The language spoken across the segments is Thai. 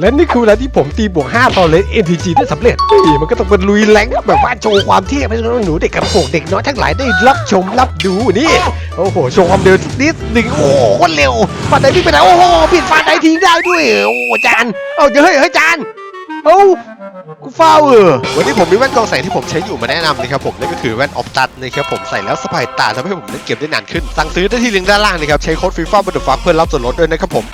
และนี่คือเวลาที่ผมตีบวก5ต่อเลน NTG ได้สำเร็จนี่มันก็ต้องเป็นลุยแรงแบบว่าโชว์ความเท่ให้น้องหนูเด็กกับโขกเด็กน้อยทั้งหลายได้รับชมรับดูนี่ โอ้โห โชว์ความเร็วนิดหนึ่งโอ้โหคตรเร็วฟันไหนพี่ไปไหนโอ้โหผิดฟันไหนทิ้งได้ด้วยโอ้จานเอาเดี๋ยวเฮ้ยเฮ้ยจานเอ้ากูฟาเออวันนี้ผมมีแว่นกองแสงที่ผมใช้อยู่มาแนะนำนะครับผมนั่นก็คือแว่นออฟตัดนะครับผมใส่แล้วสบายตาทำให้ผมเล่นเกมได้นานขึ้น สั่งซื้อได้ที่ลิงก์ด้านล่างนะครับใช้โค้ดฟีฟ่าบัตเตอร์ฟักเพื่อรับส่วนลดด้วยนะครับผม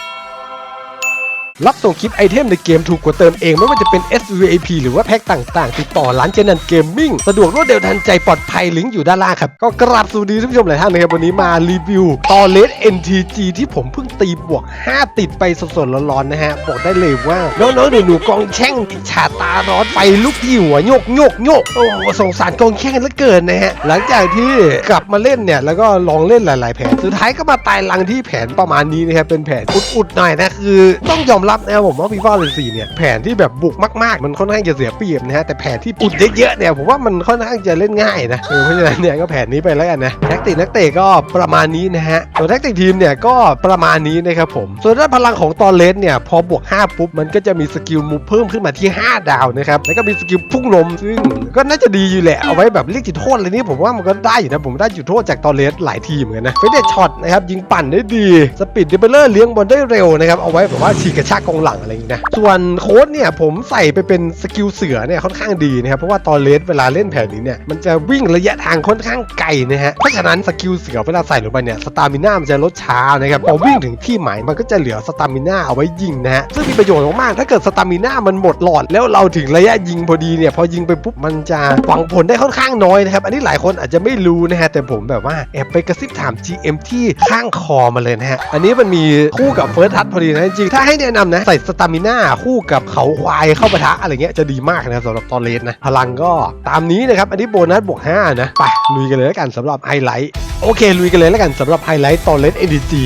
รับส่งคลิปไอเทมในเกมถูกกว่าเติมเองไม่ว่าจะเป็น SVIP หรือว่าแพ็คต่างๆ ติดต่อร้านเจนันเกมมิ่งสะดวกรวดเร็วทันใจปลอดภัยลิงก์อยู่ด้านล่างครับ ก็กราบสวัสดีท่านผู้ชมหลายท่านนะครับ วันนี้มารีวิวตอเลส NTG ที่ผมเพิ่งตีบวก 5 ติดไปสดๆร้อนๆนะฮะ บอกได้เลยว่า น้องๆหนูๆกองแช่งฉาตาร้อนไฟลุกที่หัวโยกโยกโยกโอ้สงสารกองแช่งเหลือเกินนะฮะหลังจากที่กลับมาเล่นเนี่ยแล้วก็ลองเล่นหลาย ๆ แผนสุดท้ายก็มาตายรังที่แผนประมาณนี้นะครับเป็นแผนอุดๆหน่อยนะคือต้องยอมรับนะครับผมว่าฟีฟ่าเลยสี่เนี่ยแผนที่แบบบุกมากๆ มันค่อนข้างจะเสียเปรียบนะฮะแต่แผนที่อุดเยอะๆเนี่ยผมว่ามันค่อนข้างจะเล่นง่ายนะเออเพราะฉะนั้นเนี่ยก็แผนนี้ไปแล้วกันนะแท็กติกนักเตะก็ประมาณนี้นะฮะส่วนแท็กติกทีมเนี่ยก็ประมาณนี้นะครับผม ส่วนด้านพลังของตอนเลสเนี่ยพอบวก 5 ปุ๊บ มันก็จะมีสกิลมูฟเพิ่มขึ้นมาที่ 5 ดาวนะครับ แล้วก็มีสกิลพุ่งลมซึ่งก็น่าจะดีอยู่แหละ เอาไว้แบบเรียกจุดโทษอะไรนี้ผมว่ามันก็ได้อยู่นะ ผมได้จุดโทษจากตอนเลสหลายทีเหมือนกันนะเฟเดช็อตนะครับยิงปั่นได้ดี สปีดดิเบลเลอร์เลี้ยงบอลได้เร็วนะครับ เอาไว้แบบว่าฉีกกระชากกองหลังอะไรอย่างนี้นะส่วนโค้ดเนี่ยผมใส่ไปเป็นสกิลเสือเนี่ยค่อนข้างดีนะครับเพราะว่าตอนเลสเวลาเล่นแผนนี้เนี่ยมันจะวิ่งระยะทางค่อนข้างไกลนะฮะเพราะฉะนั้นสกิลเสือเวลาใส่ลงไปเนี่ยสตามิน่ามันจะลดช้านะครับพอวิ่งถึงที่หมายมันก็จะเหลือสตามิน่าเอาไว้ยิงนะฮะซึ่งมีประโยชน์มากๆถ้าเกิดสตามิน่ามันหมดหลอด แล้วเราถึงระยะยิงพอดีเนี่ยพอยิงไปปุ๊บมันจะหวังผลได้ค่อนข้างน้อยนะครับอันนี้หลายคนอาจจะไม่รู้นะฮะแต่ผมแบบว่าแอบไปกระซิบถาม GM ที่ข้างคอมาเลยนะฮะอันนี้มันมีคู่กับเฟิร์สทัชพอดีนะจริงถ้าให้แนะนำนะ ใส่สตามิน่าคู่กับเขาควายเข้าปะทะอะไรเงี้ยจะดีมากนะครับสำหรับตอนเลสนะ พลังก็ตามนี้นะครับ อันนี้โบนัสบวก5นะไปลุยกันเลยแล้วกันสำหรับไฮไลท์โอเค ลุยกันเลยแล้วกันสำหรับไฮไลท์ตอนเลสเอ็นดีจี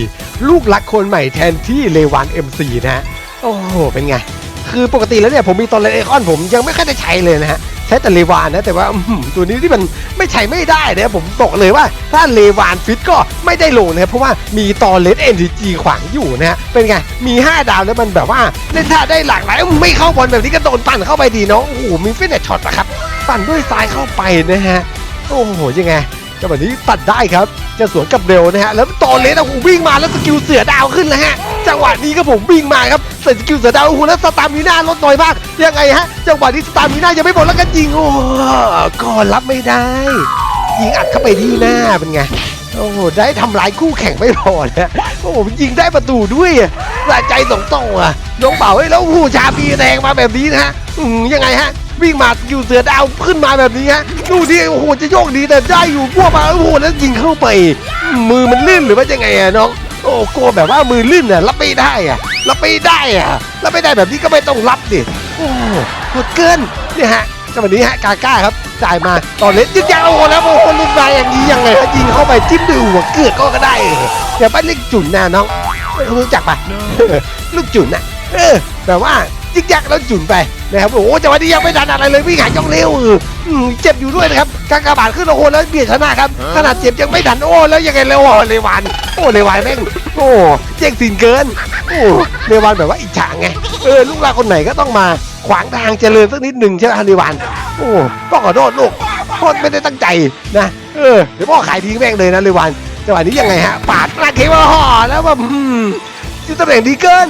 ลูกรักคนใหม่แทนที่เลวาน MC นะฮะโอ้โหเป็นไงคือปกติแล้วเนี่ยผมมีตอนเลสไอคอนผมยังไม่ค่อยได้ใช้เลยนะฮะ ช้แต่เลวานนะ แต่ว่าตัวนี้ที่มันไม่ใช้ไม่ได้นะผมบอกเลยว่าถ้าเลวานฟิตก็ไม่ได้ลงนะครับเพราะว่ามีตอนเลน NTG ขวางอยู่นะฮะเป็นไง มี 5 ดาวแล้วมันแบบว่าเล่นท่าได้หลากหลายไม่เข้าบอลแบบนี้ก็โดนปั่นเข้าไปดีเนาะโอ้โหมีฟิตเนสช็อตนะครับปั่นด้วยซ้ายเข้าไปนะฮะโอ้โหยังไงจังหวะนี้ตัดได้ครับ จะสวนกับเร็วนะฮะแล้วตอนเลนโอ้โหวิ่งมาแล้วสกิลเสือดาวขึ้นแล้วฮะ จังหวะนี้ก็ผมวิ่งมาครับใส่สกิลเสือดาวโอ้โหแล้วสตามิน่าลดน้อยมากยังไงฮะ จังหวะนี้สตามิน่ายังไม่หมดแล้วก็ยิงโอ้ก็รับไม่ได้ ยิงอัดเข้าไปที่หน้าเป็นไงโอ้โหได้ทำลายคู่แข่งไม่พอนะโอ้โหยิงได้ประตูด้วยอะสะใจสองต่ออะน้องเป่าเฮ้ยแล้วผู้ชาบีแดงมาแบบนี้นะฮะยังไงฮะวิ่งมาสกิลเสือดาวขึ้นมาแบบนี้ฮะดูดิโอ้โหจะโยกดีแต่ได้อยู่พวกมาโอ้โหแล้วยิงเข้าไป มือมันลื่นหรือว่ายังไงอะน้อง โอ้โกแบบว่ามือลื่นอะรับไม่ได้อะรับไม่ได้อะรับไม่ได้แบบนี้ก็ไม่ต้องรับดิโอ้หดเกินเนี่ยฮะจังหวะนี้ฮะกาก้าครับจ่ายมาตอนเล่นยิงยาวโอ้โหแล้วโอ้โหลุกนายอย่างนี้ยังไงฮะยิงเข้าไปจิ้มดูหัวเกือกก็ได้อย่าไปเรียกจุนนะน้องรู้จักปะลูกจุนนะเออแบบว่า ยิกยักแล้วจุนไปนะครับโอ้โหจังหวะนี้ยังไม่ทันอะไรเลยวิ่งหาจ้องเร็วเอออืมเจ็บอยู่ด้วยนะครับกากบาดขึ้นโอ้โหแล้วเบียดชนะครับขนาดเจ็บยังไม่ทันโอ้แล้วยังไงแล้วโอ้เลวานโอ้เลวานแม่งโอ้เจ๊งสินเกินโอ้เลวานแบบว่าอิจฉาไงเออลูกหลานคนไหนก็ต้องมาขวางทางเจริญสักนิดหนึ่งใช่ไหมฮะเลวานโอ้ก็ขอโทษลูกโทษไม่ได้ตั้งใจนะเออเดี๋ยวพ่อขายทิ้งแม่งเลยนะเลวานจังหวะนี้ยังไงฮะปาดหน้าเคมาห่อแล้วแบบอืมอยู่ตำแหน่งดีเกิน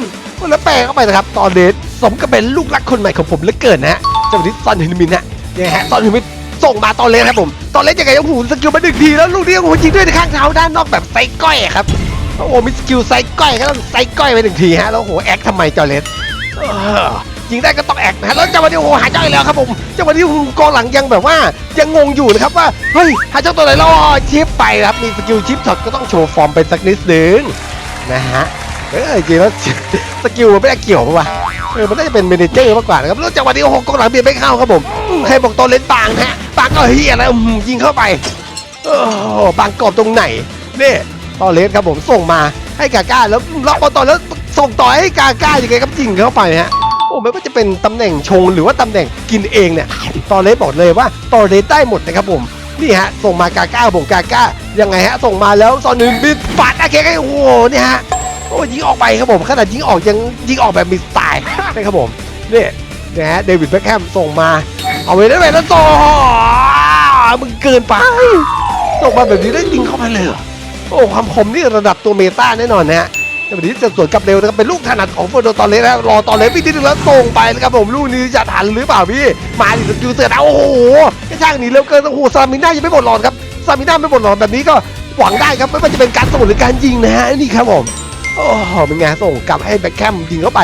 แล้วแปลเข้าไปนะครับตอนเดท สมกับเป็นลูกรักคนใหม่ของผมเหลือเกินนะฮะจังหวะนี้ซอนฮินมินฮะยังไงฮะซอนฮินมินส่งมาตอนเลนครับผม ตอนเลนยังไงโอ้โหสกิลมาหนึ่งทีแล้วลูกนี้โอ้โหยิงด้วยข้างเท้าด้านนอกแบบไซก้อยครับโอ้โหมีสกิลไซก้อยก็ต้องไซก้อยไปหนึ่งทีฮะแล้วโอ้โหแอคทำไมจอเลนเออยิงได้ก็ต้องแอคนะฮะแล้วจังหวะนี้โอ้โหหาเจ้าอีกแล้วครับผมจังหวะนี้กองหลังยังแบบว่ายังงงอยู่นะครับว่าเฮ้ยหาเจ้าตัวไหนแล้วอ๋อชิปไปครับมีสกิลชิปช็อตก็ต้องโชว์ฟอร์มไปสักนิดนึงนะฮะเออจริงแล้วสกิลมันไม่ได้เกี่ยวปะวะ เออมันน่าจะเป็นเมเนเจอร์มากกว่านะครับแล้วจังหวะนี้โอ้โหกองหลังเบียดไม่เข้าครับผมอืมใครบอกตัวเล่นปางนะฮะปางก็เฮียแล้วอืมยิงเข้าไปโอ้โหปางกรอบตรงไหนนี่ตอเลสครับผมส่งมาให้กาก้าแล้วล็อกบอลต่อแล้วส่งต่อให้กาก้ายังไงครับยิงเข้าไปฮะโอ้ไม่ว่าจะเป็นตำแหน่งชงหรือว่าตำแหน่งกินเองเนี่ยตอเลสบอกเลยว่าตอเลสได้หมดนะครับผมนี่ฮะส่งมากาก้าผมกาก้ายังไงฮะส่งมาแล้วซอนหนึ่งบินปาดอาเคให้โอ้โหเนี่ยฮะ โอ้ยิงออกไปครับผมขนาดยิงออกยังยิงออกแบบมีสไตล์นะครับผมนี่นะฮะเดวิดแบ็คแฮมส่งมา เอาไว้ได้ไหมแล้วต่อมึงเกินไปส่งมาแบบนี้ได้ยิงเข้าไปเลยโอ้ความคมนี่ระดับตัวเมตาแน่นอนนะฮะแต่วันนี้จะสวนกลับเร็วนะครับเป็นลูกถนัดของเฟอร์โดตอนเลสแล้วรอตอนเลสพี่นิดนึงแล้วส่งไปนะครับผมลูกนี้จะทันหรือเปล่าพี่มาดิสกิลเสือดาโอ้โหกระช่างหนีเร็วเกินโอ้โหซามิน่ายังไม่หมดหลอดครับซามิน่าไม่หมดหลอดแบบนี้ก็หวังได้ครับไม่ว่าจะเป็นการส่งหรือการยิงนะฮะนี่ครับผม อ้โหเป็นไงส่งกลับให้แบ็คแคมยิงเข้าไป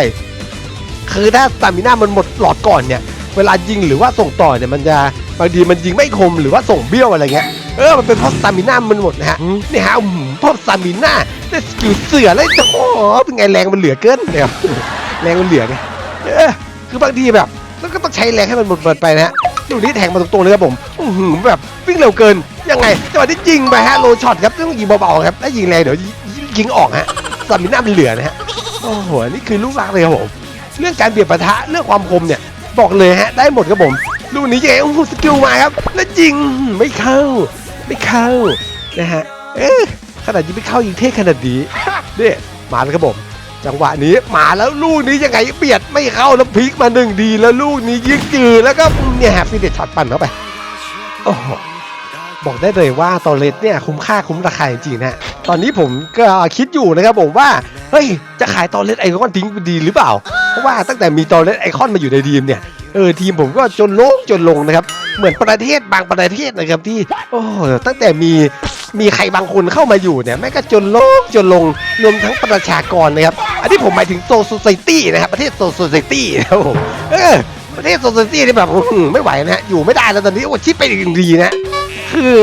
คือถ้าสตามิน่ามันหมดหลอดก่อนเนี่ย เวลายิงหรือว่าส่งต่อเนี่ยมันจะบางทีมันยิงไม่คมหรือว่าส่งเบี้ยวอะไรเงี้ย เออมันเป็นเพราะสตามิน่ามันหมดนะฮะนี่ฮะอื้อหือเพราะสตามิน่าได้สกิลเสือแล้วโอ้โหเป็นไงแรงมันเหลือเกินเนี่ยแรงมันเหลือไงเออคือบางทีแบบแล้วก็ต้องใช้แรงให้มันหมดไปนะฮะลูกนี้แทงมาตรงๆเลยครับผมอื้อหือแบบวิ่งเร็วเกินยังไงจังหวะที่ยิงไปฮะโลช็อตครับต้องยิงเบาๆครับถ้ายิงแรงเดี๋ยวยิงออกฮะ สตามิน่ามันเหลือนะฮะโอ้โหนี่คือลูกรักเลยครับผมเรื่องการเบียดปะทะเรื่องความคมเนี่ย บอกเลยฮะ ได้หมดครับผมลูกนี้ยังไงโอ้โหสกิลมาครับแล้วยิงไม่เข้า ไม่เข้านะฮะเอ๊ะขนาดยิงไม่เข้ายิงเท่ขนาดนี้เนี่ยมาแล้วครับผมจังหวะนี้มาแล้วลูกนี้ยังไงเบียดไม่เข้าแล้วพลิกมาหนึ่งดีแล้วลูกนี้ยิงจืดแล้วก็เนี่ยฮะฟินเดชช็อตปั่นเข้าไปโอ้โห บอกได้เลยว่าตอเลสเนี่ยคุ้มค่าคุ้มราคาจริงๆนะตอนนี้ผมก็คิดอยู่นะครับผมว่าเฮ้ยจะขายตอเลสไอคอนทิ้งดีหรือเปล่า เพราะว่าตั้งแต่มีตอเลสไอคอนมาอยู่ในทีมเนี่ยเออทีมผมก็จนโลงจนลงนะครับเหมือนประเทศบางประเทศนะครับที่โอ้ตั้งแต่มีมีใครบางคนเข้ามาอยู่เนี่ยแม่งก็จนโลงจนลงรวมทั้งประชากรนะครับ อันนี้ผมหมายถึงโซซ i ตี้นะครับประเทศโซซ i ตี้นะครับผมเออประเทศโซซ i ตี้ที่แบบไม่ไหวนะฮะอยู่ไม่ได้แล้วตอนนี้โอ้ชิปไปอีกดีนะ คือ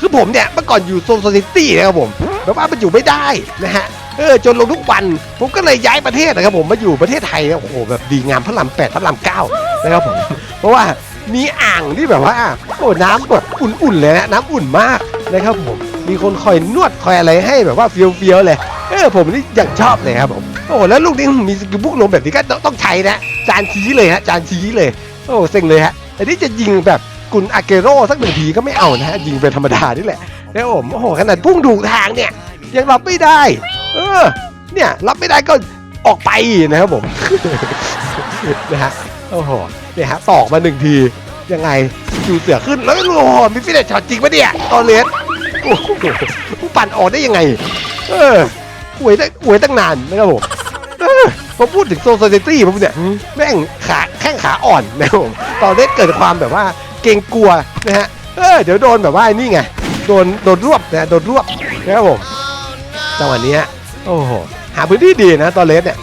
คือผมเนี่ยเมื่อก่อนอยู่โซนโซซิตี้นะครับผมแบบว่ามันอยู่ไม่ได้นะฮะเออจนลงทุกวันผมก็เลยย้ายประเทศนะครับผมมาอยู่ประเทศไทยโอ้โหแบบดีงามพระรามแปดพระรามเก้านะครับผมเพราะว่ามีอ่างที่แบบว่าโอ้น้ำแบบอุ่นๆเลยนะน้ำอุ่นมากนะครับผมมีคนคอยนวดคอยอะไรให้แบบว่าเฟี้ยวๆเลยเออผมนี่อย่างชอบเลยครับผมโอ้โหแล้วลูกนี้มีสกิลบุกลมแบบนี้ก็ต้องใช้นะจานชี้เลยฮะจานชี้เลยโอ้เซ็งเลยฮะแต่นี่จะยิงแบบ กุนอาเกโร่สักหนึ่งทีก็ไม่เอานะฮะยิงเป็นธรรมดานี่แหละแล้วผมโอ้โหขนาดพุ่งถูกทางเนี่ย ยังรับไม่ได้ เออ เนี่ยรับไม่ได้ก็ออกไปนะครับผมนะฮะโอ้โหเนี่ยฮะตอกมาหนึ่งทียังไงจูเสือขึ้นแล้วโอ้โหมีฟิลช็อตจริงปะเนี่ยตอนเลสโอ้โหผู้ปั่นออกได้ยังไง เออหวยได้หวยตั้งนานนะครับผมเออพอพูดถึงโซซตี้ผมเนี่ยแม่งขาแข้งขาอ่อนนะครับผมตอนเล่นเกิดความแบบว่า เกรงกลัวนะฮะเออเดี๋ยวโดนแบบว่านี่ไงโดนโดนรวบนะโดนรวบนะครับผมจังหวะนี้โอ้โหหาพื้นที่ดีนะตอนเลสเนี่ย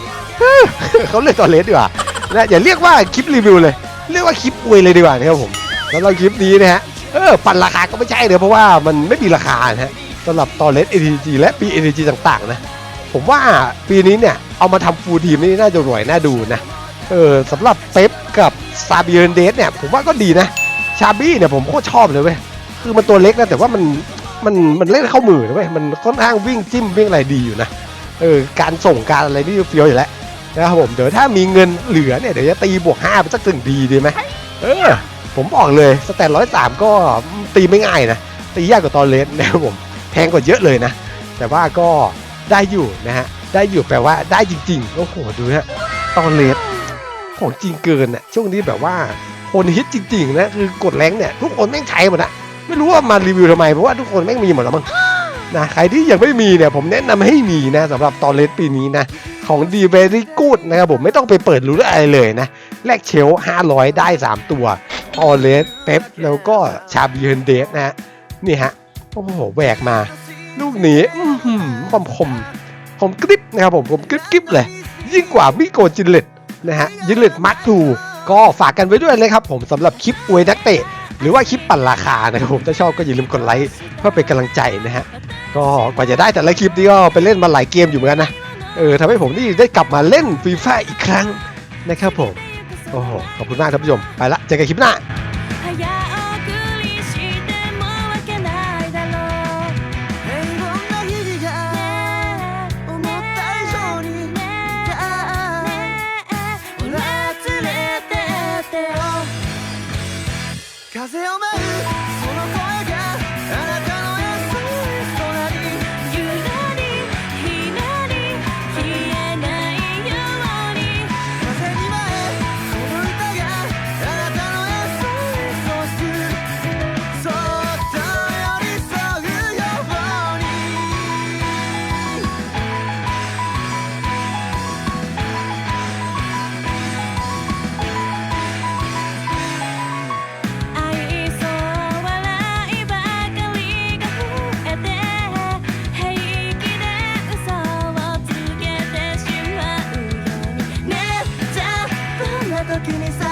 เขาเรียกตอนเลสดีกว่านะอย่าเรียกว่าคลิปรีวิวเลย เรียกว่าคลิปอวยเลยดีกว่านะครับผมแล้วเราคลิปนี้นะฮะเออปั่นราคาก็ไม่ใช่เลยเพราะว่ามันไม่มีราคานะฮะสำหรับตอนเลส ATG และปี ATG ต่างๆนะผมว่าปีนี้เนี่ยเอามาทำฟูลทีมนี่น่าจะรวยน่าดูนะเออสำหรับเป๊ปกับซาบิเอนเดสเนี่ยผมว่าก็ดีนะ ชาบี้เนี่ยผมโคตรชอบเลยเว้ย คือมันตัวเล็กนะแต่ว่ามันมันมันเล่นเข้ามือนะเว้ย มันค่อนข้างวิ่งจิ้มวิ่งอะไรดีอยู่นะ เออการส่งการอะไรนี่เฟี้ยวอยู่แล้วนะครับผมเดี๋ยวถ้ามีเงินเหลือเนี่ยเดี๋ยวจะตีบวก5ไปสักถึงดีดีไหมเออผมบอกเลยสแตนร้อยสามก็ตีไม่ง่ายนะ ตียากกว่าตอนเลสนะครับผมแพงกว่าเยอะเลยนะ แต่ว่าก็ได้อยู่นะฮะได้อยู่แปลว่าได้จริงๆโอ้โหดูฮะตอนเลสของจริงเกินอะช่วงนี้แบบว่า คนฮิตจริงๆนะคือกดแรงเนี่ยทุกคนแม่งใช้หมดนะไม่รู้ว่ามารีวิวทำไมเพราะว่าทุกคนแม่งมีหมดแล้วมั้งนะใครที่ยังไม่มีเนี่ยผมแนะนำให้มีนะสำหรับตอนเลสปีนี้นะของดีเวรี่กูดนะครับผมไม่ต้องไปเปิดรู้อะไรเลยนะแลกเชล500 ได้ 3 ตัวตอเลสเป๊ปแล้วก็ชาบีเฮนเดสนะฮะนี่ฮะโอ้โหแหวกมา ลูกนี้อื้อหือคมคมคมกริบนะครับผมผมกริบกริบเลย ยิ่งกว่ามิโกจินเลตนะฮะจินเลตมัดทู ก็ฝากกันไว้ด้วยเลยครับผมสำหรับคลิปอวยนักเตะ หรือว่าคลิปปั่นราคานะครับผมถ้าชอบก็อย่าลืมกดไลค์เพื่อเป็นกำลังใจนะฮะก็กว่าจะได้แต่ละคลิปนี่ก็ไปเล่นมาหลายเกมอยู่เหมือนกันนะเออทำให้ผมนี่ได้กลับมาเล่นฟีฟ่าอีกครั้งนะครับผมโอ้โหขอบคุณมากท่านผู้ชมไปละเจอกันคลิปหน้า 風を舞う時にさ